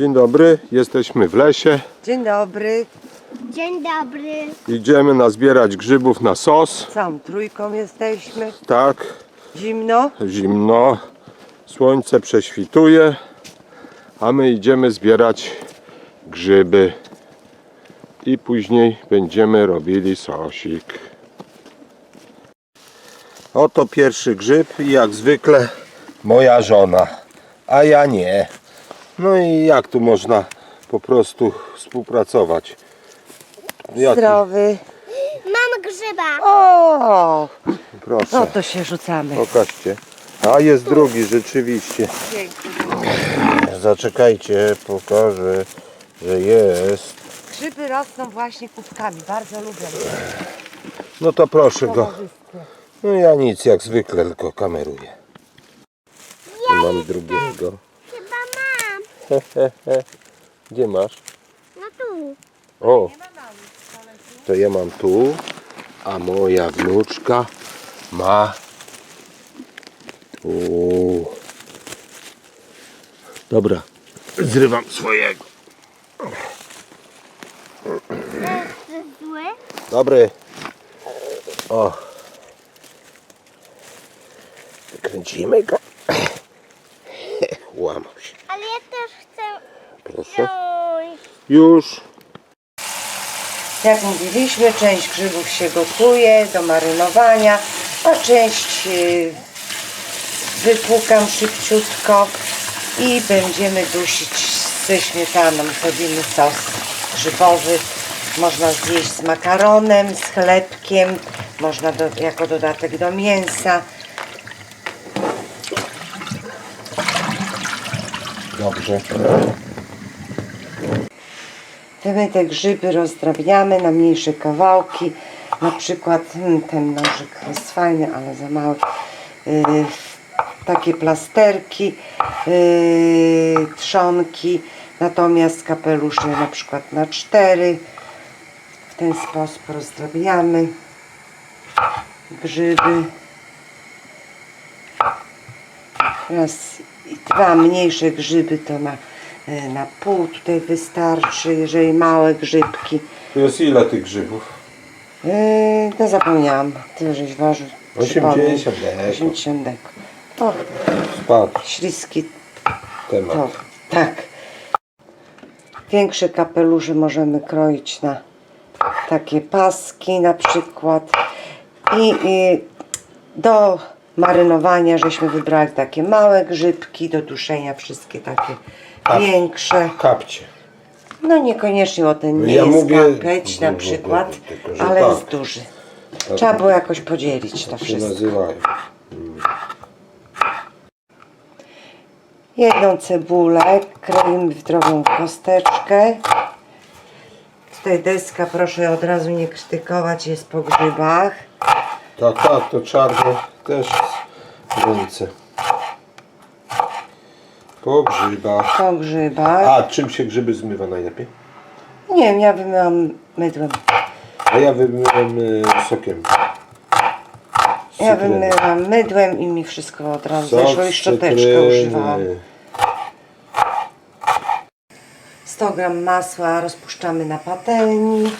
Dzień dobry, jesteśmy w lesie. Dzień dobry, Dzień dobry. Idziemy nazbierać grzybów na sos. całą trójką jesteśmy. Tak, Zimno. zimno, słońce prześwituje, a my idziemy zbierać grzyby i później będziemy robili sosik. Oto pierwszy grzyb i jak zwykle moja żona, a ja nie. No i jak tu można po prostu współpracować? Jaki? Zdrowy. Mam grzyba. O, Proszę. no to się rzucamy. Pokażcie. A jest drugi, rzeczywiście. Zaczekajcie, pokażę, że jest. Grzyby rosną właśnie kubkami, bardzo lubię. No to proszę go. No ja nic, jak zwykle, tylko kameruję. Tu mam drugiego. Chyba mam. Gdzie masz? No tu. O, to ja mam tu, a moja wnuczka ma tu. Dobra, zrywam swojego. To jest zły. Dobry. O. Kręcimy go. Łamał się. Ale ja też chcę Proszę. wziąć. Już. Jak mówiliśmy, część grzybów się gotuje do marynowania, a część y, wypłukam szybciutko i będziemy dusić ze śmietaną. Zrobimy sos grzybowy. Można zjeść z makaronem, z chlebkiem, można do, jako dodatek do mięsa. Dobrze. My te grzyby rozdrabniamy na mniejsze kawałki. Na przykład hmm, ten nożyk jest fajny, ale za mały. Yy, takie plasterki, yy, trzonki, natomiast kapelusze na przykład na cztery. W ten sposób rozdrabniamy grzyby. Raz i dwa mniejsze grzyby to na, na pół tutaj wystarczy, jeżeli małe grzybki. Tu jest ile tych grzybów? Yy, no zapomniałam, tyle żeś ważył. 80 przypomnij. deko. 80 deko. O, Spadł śliski temat. to, tak. Większe kapelusze możemy kroić na takie paski na przykład. I, i do marynowania żeśmy wybrali takie małe grzybki, do duszenia wszystkie takie Tak. większe. Kapcie. No niekoniecznie, bo ten nie Ja jest mówię- kapeć na no, przykład, tylko, że ale tak. jest duży. Trzeba było jakoś podzielić to Jak się wszystko. nazywają? Jedną cebulę kroimy w drobną kosteczkę. Tutaj deska, proszę od razu nie krytykować, jest po grzybach. Tak, tak, to czarne też w ręce. Po grzybach. Po grzybach. A czym się grzyby zmywa najlepiej? Nie wiem, ja wymyłam mydłem. A ja wymyłem y, sokiem. Ja Cytryny. wymyłam mydłem i mi wszystko od razu Sok zeszło i z szczoteczkę cytryny. używałam. 100 gram masła rozpuszczamy na patelni.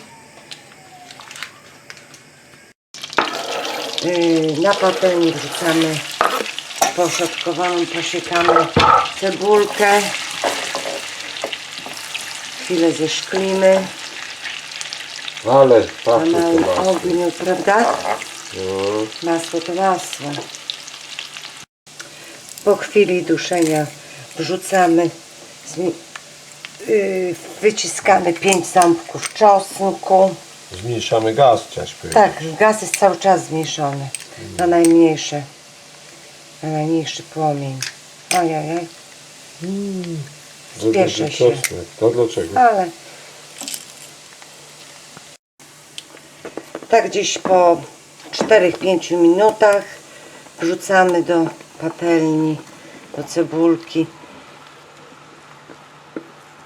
Yy, Na patelni wrzucamy poszatkowaną, posiekaną cebulkę. Chwilę zeszklimy Ale na pachnie to małym masło. ogniu, prawda? No. Masło to masło. Po chwili duszenia wrzucamy, zmi- yy, wyciskamy 5 ząbków czosnku. Zmniejszamy gaz, chciałeś powiedzieć. Tak, gaz jest cały czas zmniejszony na najmniejsze, na najmniejszy płomień. Za duży spieszę się. czosnek. To dlaczego? ale tak gdzieś po 4-5 minutach wrzucamy do patelni, do cebulki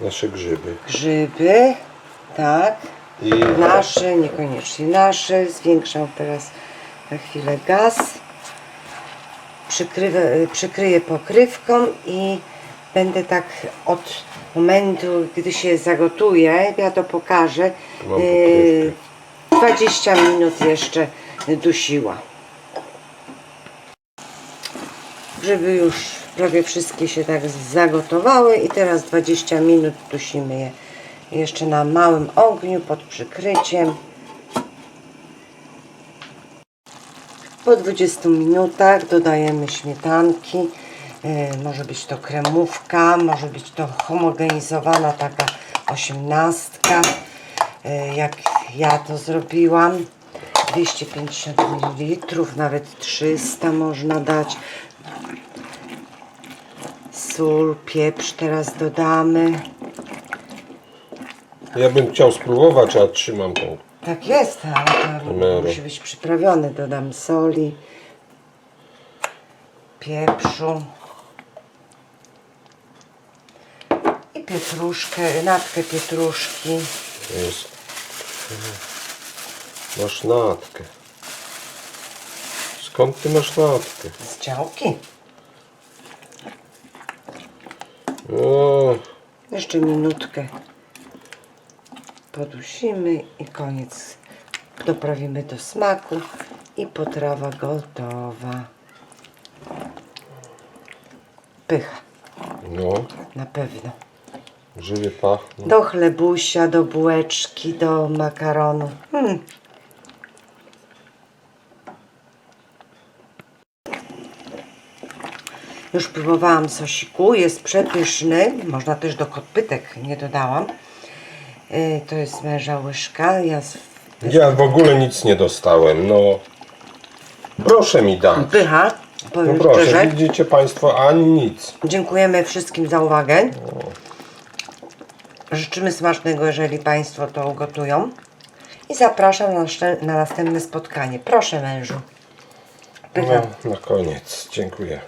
Nasze grzyby. grzyby, tak, I nasze, niekoniecznie nasze, zwiększam teraz na chwilę gaz, Przykrywa, przykryję pokrywką i będę tak od momentu, gdy się zagotuje, ja to pokażę, Mam yy, 20 minut jeszcze dusiła. Żeby już prawie wszystkie się tak zagotowały i teraz 20 minut dusimy je jeszcze na małym ogniu pod przykryciem. Po 20 minutach dodajemy śmietanki. Yy, może być to kremówka, może być to homogenizowana taka osiemnastka, yy, jak ja to zrobiłam. 250 ml, nawet 300 można dać. Sól, pieprz teraz dodamy. Ja bym chciał spróbować, a trzymam tą. Tak jest, ale to musi być przyprawione. Dodam soli, pieprzu i pietruszkę, natkę pietruszki. Jest. Masz natkę. Skąd ty masz natkę? z działki. O, Jeszcze minutkę podusimy i koniec. Doprawimy do smaku i potrawa gotowa. Pycha, no, na pewno. żywie pachnie. Do chlebusia, do bułeczki, do makaronu. Hmm. Już próbowałam sosiku, jest przepyszny. Można też do kotpytek, nie dodałam. Yy, To jest męża łyżka. Ja z... Ja w ogóle nic nie dostałem, no. Proszę mi dać. Pycha, No powiem proszę, szczerze. widzicie Państwo, ani nic. Dziękujemy wszystkim za uwagę. Życzymy smacznego, jeżeli Państwo to ugotują. I zapraszam na, na następne spotkanie. Proszę mężu. Pycha. No, na koniec, dziękuję.